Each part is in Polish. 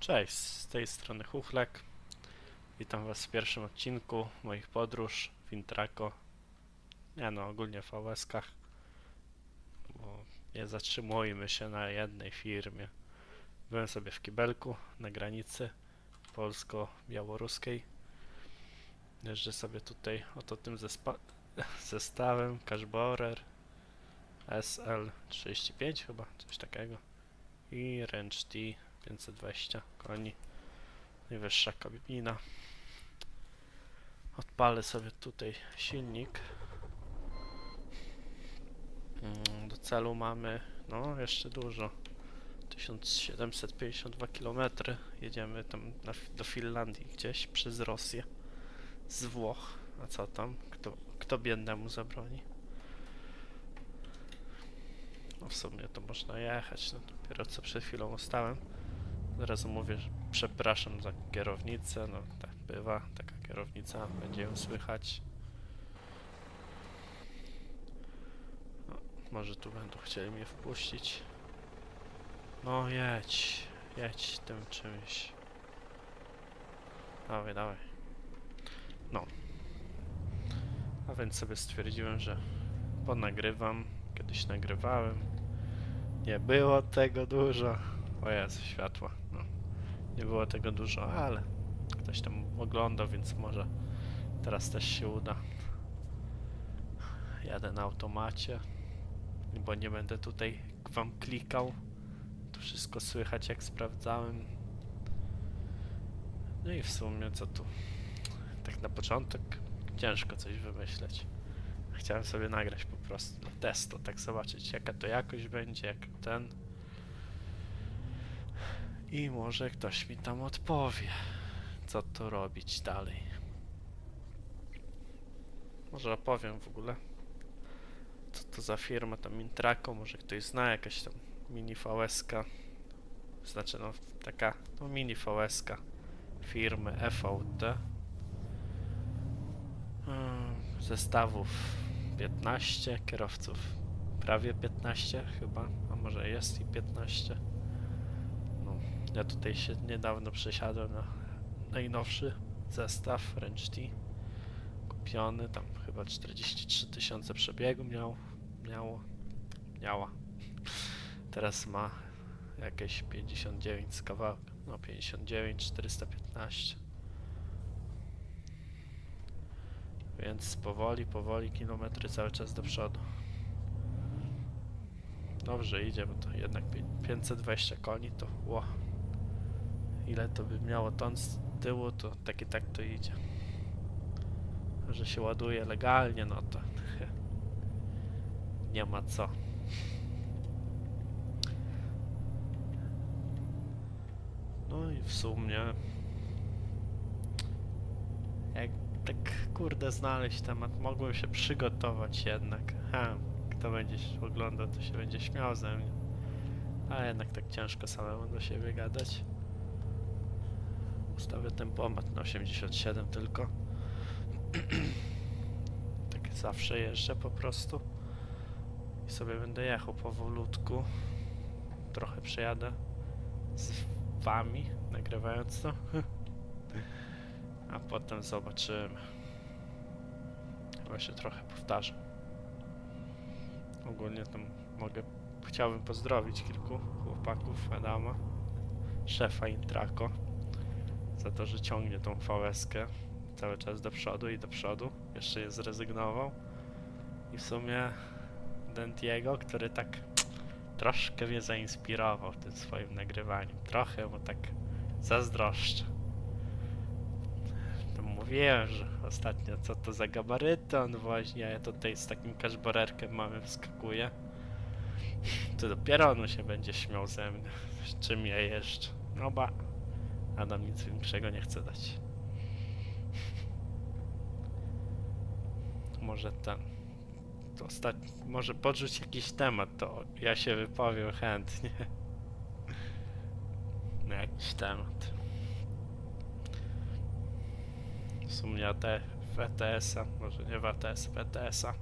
Cześć, z tej strony Chuchlek. Witam Was w pierwszym odcinku moich podróż w Intraco. Nie no, ogólnie w AWS-kach. Bo nie zatrzymujmy się na jednej firmie. Byłem sobie w Kibelku na granicy polsko-białoruskiej. Jeżdżę sobie tutaj oto tym zestawem Cashborer SL35 chyba, coś takiego. I Range T 520 koni. Najwyższa kabina. Odpalę sobie tutaj silnik. Mm, Do celu mamy, no jeszcze dużo. 1752 km. Jedziemy tam na, do Finlandii gdzieś przez Rosję. Z Włoch. A co tam? Kto, kto biednemu zabroni? No w sumie to można jechać. No, dopiero co przed chwilą ustałem. Zaraz mówię, że przepraszam za kierownicę. No tak bywa, taka kierownica, będzie ją słychać. No, może tu będą chcieli mnie wpuścić. No jedź, jedź tym czymś. Dawaj, dawaj. No. A więc sobie stwierdziłem, że ponagrywam. Kiedyś nagrywałem. Nie było tego dużo. O Jezu, światła. Nie było tego dużo, ale ktoś tam oglądał, więc może teraz też się uda. Jadę na automacie, bo nie będę tutaj wam klikał. Tu wszystko słychać jak sprawdzałem. No i w sumie co tu? Tak na początek ciężko coś wymyśleć. Chciałem sobie nagrać po prostu dla testu, tak zobaczyć jaka to jakość będzie, jak ten. I może ktoś mi tam odpowie, co to robić dalej. Może opowiem w ogóle, co to za firma tam Intraco, może ktoś zna jakaś tam mini VS-ka. Znaczy no taka no mini VS-ka firmy EVD. Hmm, Zestawów 15, kierowców prawie 15 chyba, a może jest i 15. Ja tutaj się niedawno przesiadłem na najnowszy zestaw Range T. Kupiony, tam chyba 43 tysiące przebiegu miał, miało, miała. Teraz ma jakieś 59 z kawałek, no 59, 415. Więc powoli, powoli kilometry cały czas do przodu. Dobrze idzie, bo to jednak pię- 520 koni to ło. Ile to by miało ton z tyłu, to tak i tak to idzie. Że się ładuje legalnie, no to nie ma co. No i w sumie jak tak kurde znaleźć temat, mogłem się przygotować jednak. Ha, kto będzie oglądał, to się będzie śmiał ze mnie. A jednak tak ciężko samemu do siebie gadać. Ustawię tempomat na 87 tylko. tak zawsze jeżdżę po prostu. I sobie będę jechał powolutku. Trochę przejadę z wami, nagrywając to. A potem zobaczymy. Chyba się trochę powtarzam. Ogólnie tam mogę, chciałbym pozdrowić kilku chłopaków Adama, szefa Intraco, za to, że ciągnie tą VS-kę cały czas do przodu i do przodu. Jeszcze nie zrezygnował. I w sumie Dentiego, który tak troszkę mnie zainspirował tym swoim nagrywaniem. Trochę mu tak zazdroszczę. To mówiłem, że ostatnio co to za gabaryty on wozi, a ja tutaj z takim kaszborerkiem mamy wskakuję. To dopiero on się będzie śmiał ze mnie, czym ja jeszcze. No ba, Adam nic większego nie chce dać. Może ten. Ostatni, może podrzuć jakiś temat, to ja się wypowiem chętnie. Na jakiś temat. W sumie AT, w ETS-a, może nie w ATS, w ETS-a.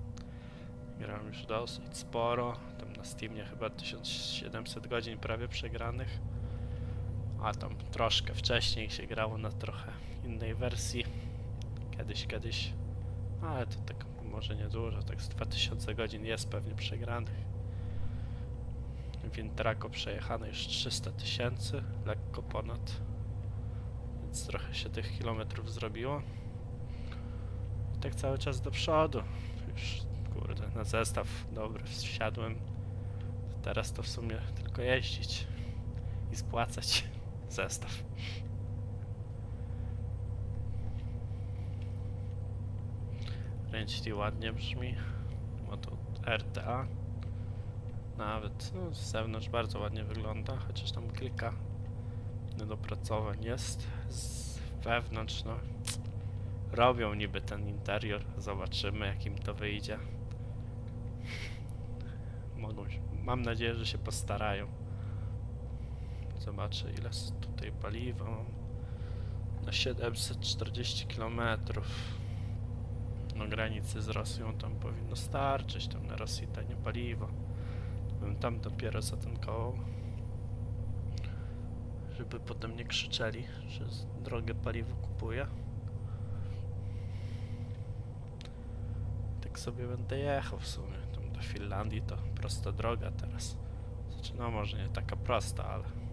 Grałem już dosyć sporo, tam na Steamie chyba 1700 godzin prawie przegranych. A tam troszkę wcześniej się grało na trochę innej wersji. Kiedyś, kiedyś. Ale to tak może nie dużo, tak z 2000 godzin jest pewnie przegranych. W Intraco przejechane już 300 tysięcy, lekko ponad. Więc trochę się tych kilometrów zrobiło. I tak cały czas do przodu. Już kurde, na zestaw dobry wsiadłem. Teraz to w sumie tylko jeździć i spłacać zestaw. Ręcznik ładnie brzmi. Ma to RTA. Nawet no, z zewnątrz bardzo ładnie wygląda, chociaż tam kilka niedopracowań jest. Z wewnątrz, no. Robią niby ten interior. Zobaczymy, jak im to wyjdzie. Mogą mam nadzieję, że się postarają. Zobaczę, ile tutaj paliwa. Na 740 km. Na granicy z Rosją tam powinno starczyć. Tam na Rosji tanie paliwo. Bym tam dopiero zatankował. Żeby potem nie krzyczeli, że drogie paliwo kupuję. Tak sobie będę jechał w sumie. Tam do Finlandii to prosta droga teraz. Znaczy, no może nie taka prosta, ale...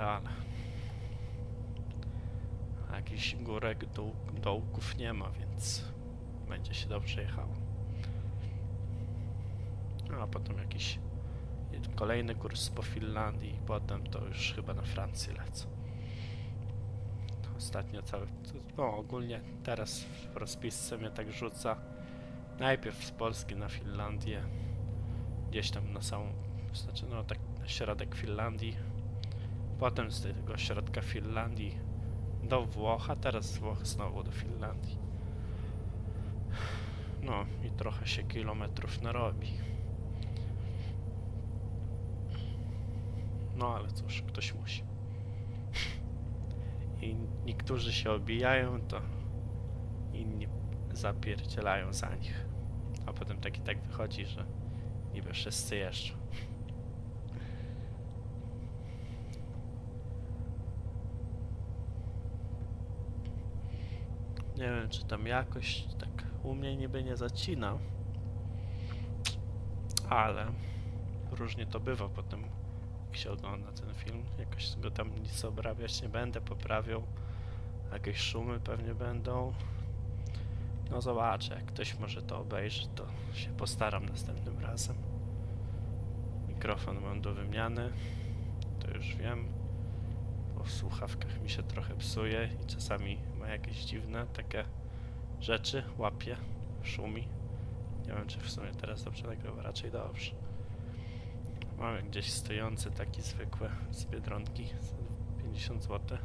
Ale, jakichś górek, dół, dołków nie ma, więc... Będzie się dobrze jechało. No, a potem jakiś kolejny kurs po Finlandii potem to już chyba na Francję lecę. Ostatnio cały, no ogólnie teraz w rozpisce mnie tak rzuca. Najpierw z Polski na Finlandię, gdzieś tam na samą, znaczy no tak na środek Finlandii, potem z tego środka Finlandii do Włoch, a teraz z Włoch znowu do Finlandii. No i trochę się kilometrów narobi. No ale cóż, ktoś musi. I niektórzy się obijają, to inni zapierdzielają za nich. A potem tak i tak wychodzi, że niby wszyscy jeżdżą. Nie wiem, czy tam jakoś tak u mnie niby nie zacina, ale różnie to bywa potem, jak się ogląda ten film. Jakoś go tam nic obrabiać nie będę, poprawiał. Jakieś szumy pewnie będą. No zobaczę, jak ktoś może to obejrzy, to się postaram następnym razem. Mikrofon mam do wymiany, to już wiem. Bo w słuchawkach mi się trochę psuje i czasami ma jakieś dziwne takie rzeczy, łapie, szumi. Nie wiem, czy w sumie teraz dobrze nagrywa, raczej dobrze. Mamy gdzieś stojący taki zwykły z Biedronki za 50 zł,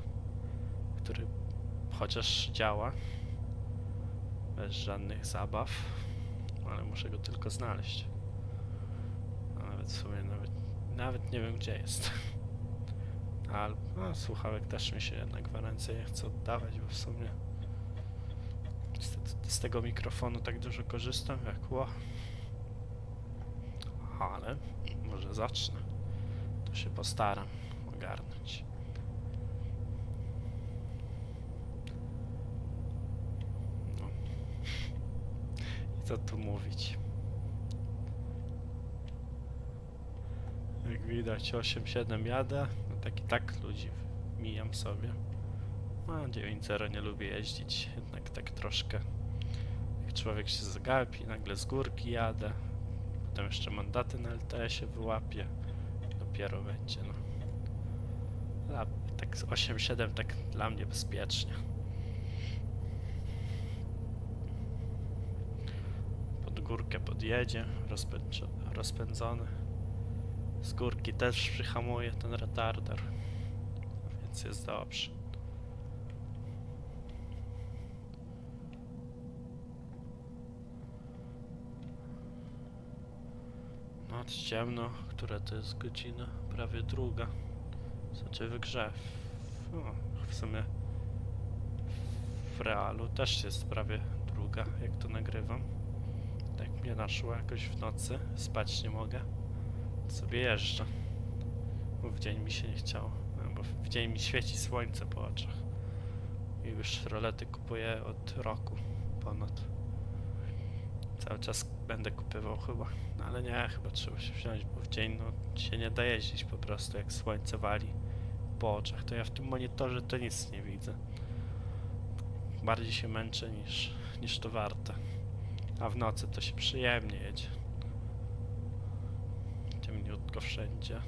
który chociaż działa bez żadnych zabaw, ale muszę go tylko znaleźć. Nawet w sumie nawet, nawet nie wiem gdzie jest. Ale no, słuchawek też mi się na gwarancję nie chce oddawać, bo w sumie z, z tego mikrofonu tak dużo korzystam jak ło. Ale może zacznę. To się postaram ogarnąć. No. I co tu mówić? Jak widać 8-7 jadę, no tak i tak ludzi mijam sobie. No 9.0 nie lubię jeździć, jednak tak troszkę. Jak człowiek się zagapi, nagle z górki jadę, potem jeszcze mandaty na LTS-ie wyłapie, dopiero będzie no. Tak z 8-7 tak dla mnie bezpiecznie. Pod górkę podjedzie, rozpędz- rozpędzony. Z górki też przyhamuje ten retarder, więc jest dobrze. No, ciemno, która to jest godzina? Prawie druga. Znaczy w grze. W, no, w sumie w realu też jest prawie druga, jak to nagrywam. Tak mnie naszło jakoś w nocy, spać nie mogę sobie jeżdżę. Bo w dzień mi się nie chciało. Bo w dzień mi świeci słońce po oczach. I już rolety kupuję od roku ponad. Cały czas będę kupywał chyba. No ale nie, chyba trzeba się wziąć, bo w dzień no, się nie da jeździć po prostu, jak słońce wali po oczach. To ja w tym monitorze to nic nie widzę. Bardziej się męczę niż, niż to warte. A w nocy to się przyjemnie jedzie. Ciemniutko wszędzie.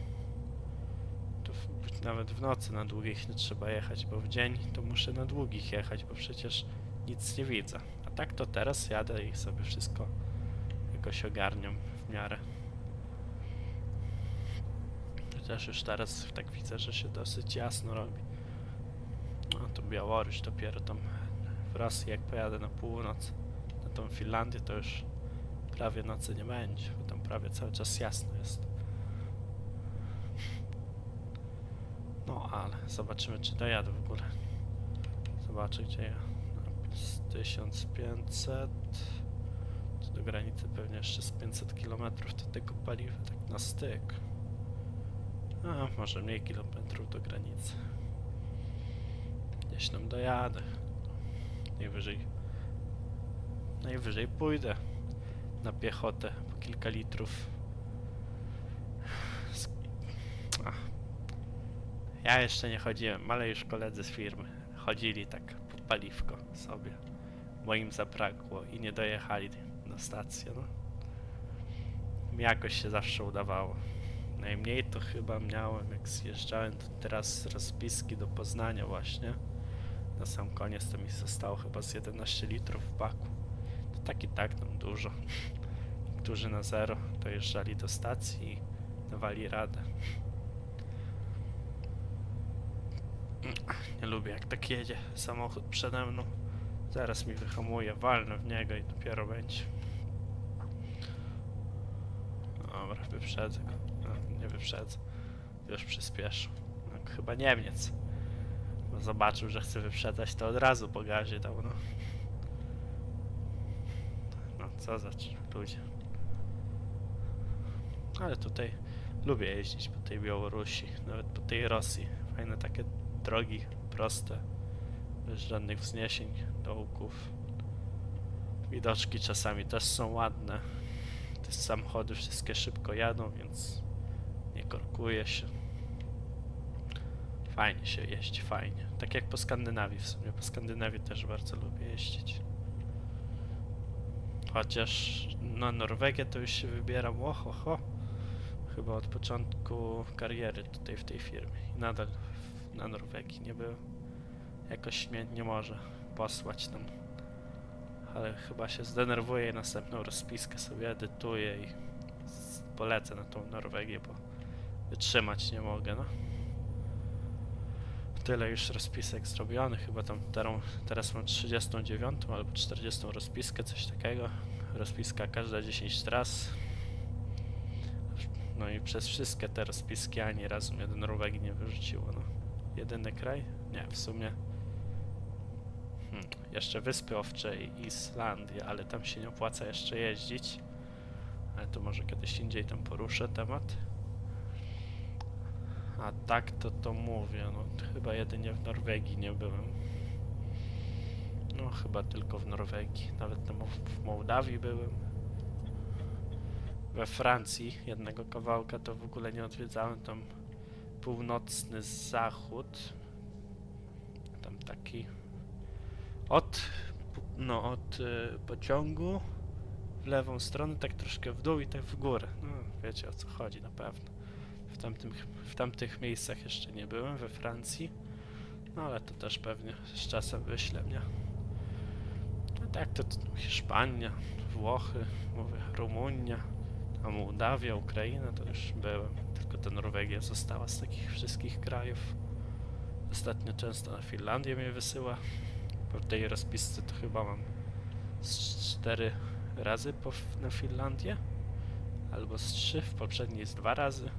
To w, nawet w nocy na długich nie trzeba jechać, bo w dzień to muszę na długich jechać, bo przecież nic nie widzę. A tak to teraz jadę i sobie wszystko jakoś ogarniam w miarę. Chociaż już teraz tak widzę, że się dosyć jasno robi. No to Białoruś dopiero tam w Rosji jak pojadę na północ, na tą Finlandię to już prawie nocy nie będzie, bo tam prawie cały czas jasno jest. No ale zobaczymy czy dojadę w ogóle. Zobaczę gdzie ja. Z 1500 to do granicy pewnie jeszcze z 500 km do tego paliwa tak na styk. A może mniej kilometrów do granicy. Gdzieś tam dojadę. Najwyżej. Najwyżej pójdę na piechotę po kilka litrów. Ja jeszcze nie chodziłem, ale już koledzy z firmy chodzili tak po paliwko sobie. Bo im zabrakło i nie dojechali na stację. No. Mi jakoś się zawsze udawało. Najmniej to chyba miałem, jak zjeżdżałem to teraz z rozpiski do Poznania właśnie. Na sam koniec to mi zostało chyba z 11 litrów w baku. To tak i tak tam dużo. Niektórzy na zero dojeżdżali do stacji i dawali radę. Nie lubię jak tak jedzie samochód przede mną. Zaraz mi wyhamuje, walnę w niego i dopiero będzie. Dobra, wyprzedzę go. No, nie wyprzedzę. Już przyspieszył. No, chyba Niemiec. Bo zobaczył, że chce wyprzedzać, to od razu po gazie dał, no. No, co za ludzie. Ale tutaj lubię jeździć po tej Białorusi, nawet po tej Rosji. Fajne takie drogi, proste, bez żadnych wzniesień, dołków. Widoczki czasami też są ładne. Te samochody wszystkie szybko jadą, więc nie korkuje się. Fajnie się jeździ, fajnie. Tak jak po Skandynawii w sumie. Po Skandynawii też bardzo lubię jeździć. Chociaż na Norwegię to już się wybieram, oho, ho. Chyba od początku kariery tutaj w tej firmie. I nadal na Norwegii nie był. Jakoś mnie nie może posłać tam. Ale chyba się zdenerwuję i następną rozpiskę sobie edytuję i polecę na tą Norwegię, bo wytrzymać nie mogę, no. Tyle już rozpisek zrobionych, chyba tam teraz mam 39 albo 40 rozpiskę, coś takiego. Rozpiska każda 10 tras. No i przez wszystkie te rozpiski ani razu mnie do Norwegii nie wyrzuciło, no. Jedyny kraj? Nie, w sumie. Hmm, jeszcze Wyspy Owcze i Islandia, ale tam się nie opłaca jeszcze jeździć. Ale to może kiedyś indziej tam poruszę temat. A tak to to mówię, no chyba jedynie w Norwegii nie byłem. No chyba tylko w Norwegii, nawet tam w Mołdawii byłem. We Francji jednego kawałka to w ogóle nie odwiedzałem, tam północny zachód. Tam taki od, no od y, pociągu w lewą stronę, tak troszkę w dół i tak w górę. No wiecie o co chodzi na pewno. W, tamtym, w tamtych miejscach jeszcze nie byłem, we Francji. No ale to też pewnie z czasem wyślę mnie. No tak, to, to Hiszpania, Włochy, mówię, Rumunia, a Mołdawia, Ukraina to już byłem. Ta Norwegia została z takich wszystkich krajów. Ostatnio często na Finlandię mnie wysyła. Po tej rozpisce to chyba mam z cztery razy po, na Finlandię. Albo z trzy, w poprzedniej z dwa razy.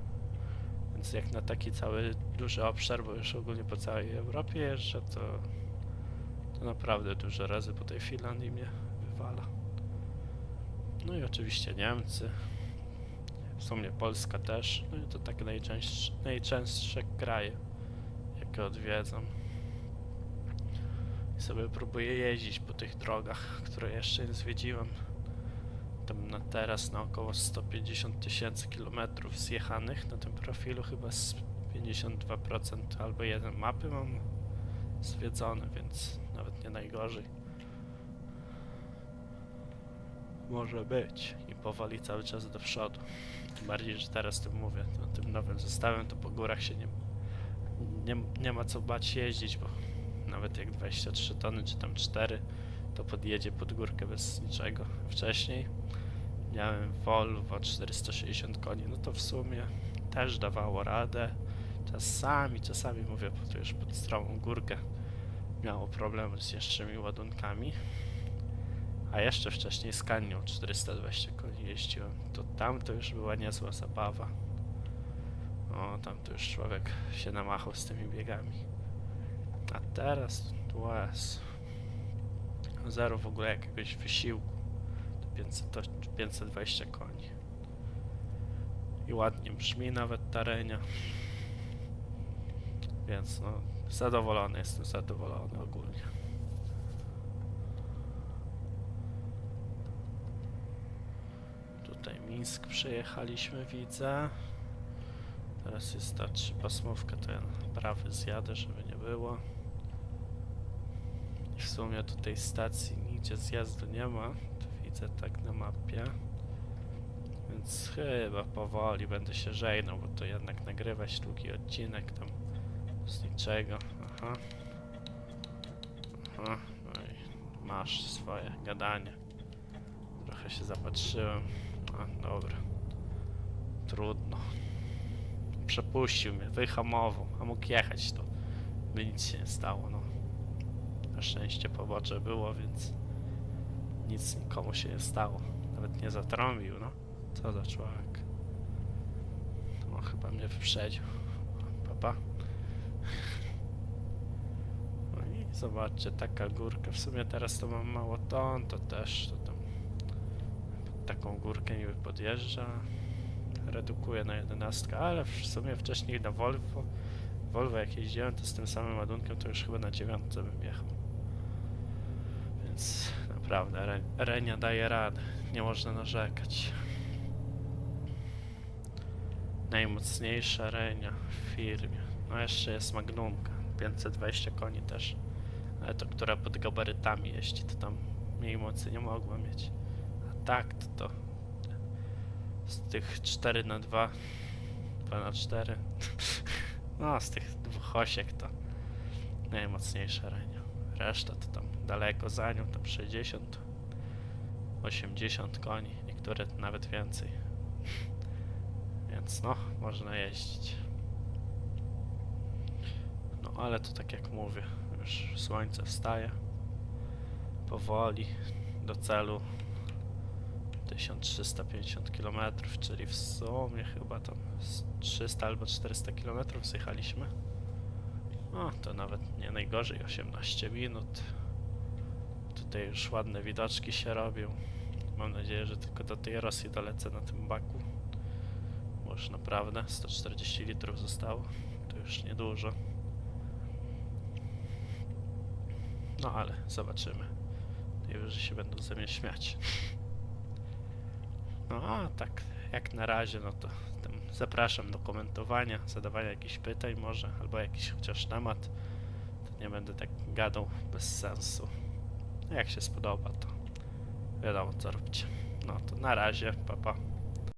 Więc jak na taki cały duży obszar, bo już ogólnie po całej Europie jeżdżę, to, to naprawdę dużo razy po tej Finlandii mnie wywala. No i oczywiście Niemcy. W sumie Polska też. No i to tak najczęstsze, najczęstsze kraje, jakie odwiedzam. I sobie próbuję jeździć po tych drogach, które jeszcze nie zwiedziłem. Tam na teraz na około 150 tysięcy kilometrów zjechanych na tym profilu chyba z 52% albo jeden mapy mam zwiedzone, więc nawet nie najgorzej. Może być powoli cały czas do przodu. Tym bardziej, że teraz tym mówię, no, tym nowym zestawem to po górach się nie, nie, nie ma co bać jeździć, bo nawet jak 23 tony czy tam 4 to podjedzie pod górkę bez niczego. Wcześniej miałem Volvo 460 koni, no to w sumie też dawało radę. Czasami, czasami mówię, bo to już pod stromą górkę miało problemy z jeszcze ładunkami. A jeszcze wcześniej z Kanią 420 koni jeździłem. To tam to już była niezła zabawa. O, tam to już człowiek się namachał z tymi biegami. A teraz tu jest zero w ogóle jakiegoś wysiłku. To 500, to 520 koni. I ładnie brzmi nawet ta renia. Więc no, zadowolony jestem, zadowolony ogólnie. Tutaj Mińsk przejechaliśmy, widzę. Teraz jest ta trzypasmówka, na prawy zjadę, żeby nie było. W sumie tutaj stacji nigdzie zjazdu nie ma, to widzę tak na mapie. Więc chyba powoli będę się żegnał, bo to jednak nagrywać długi odcinek tam z niczego. Aha. Aha. No i masz swoje gadanie. Trochę się zapatrzyłem. A, dobra. Trudno. Przepuścił mnie, wyhamował, a mógł jechać to. By nic się nie stało, no. Na szczęście pobocze było, więc nic nikomu się nie stało. Nawet nie zatrąbił, no. Co za człowiek. No chyba mnie wyprzedził. Papa. No i zobaczcie, taka górka. W sumie teraz to mam mało ton, to też to tam taką górkę niby podjeżdża. Redukuje na 11, ale w sumie wcześniej na Volvo, Volvo jak jeździłem, to z tym samym ładunkiem to już chyba na dziewiątce bym jechał. Więc naprawdę Re Renia daje radę, nie można narzekać. Najmocniejsza Renia w firmie. No jeszcze jest Magnumka, 520 koni też. Ale to, która pod gabarytami jeździ, to tam mniej mocy nie mogła mieć. Tak, to z tych 4 na 2 2 na 4 no z tych dwóch osiek to najmocniejsza renia reszta to tam daleko za nią tam 60 80 koni niektóre nawet więcej. Więc no można jeździć. No ale to tak jak mówię już słońce wstaje powoli do celu 1350 km, czyli w sumie chyba tam z 300 albo 400 km zjechaliśmy. O, to nawet nie najgorzej, 18 minut. Tutaj już ładne widoczki się robią. Mam nadzieję, że tylko do tej Rosji dolecę na tym baku. Bo już naprawdę 140 litrów zostało. To już niedużo. No ale zobaczymy. Najwyżej się będą ze mnie śmiać. No a tak, jak na razie, no to zapraszam do komentowania, zadawania jakichś pytań może, albo jakiś chociaż temat. To nie będę tak gadał bez sensu. Jak się spodoba, to wiadomo co róbcie. No to na razie, papa. Pa.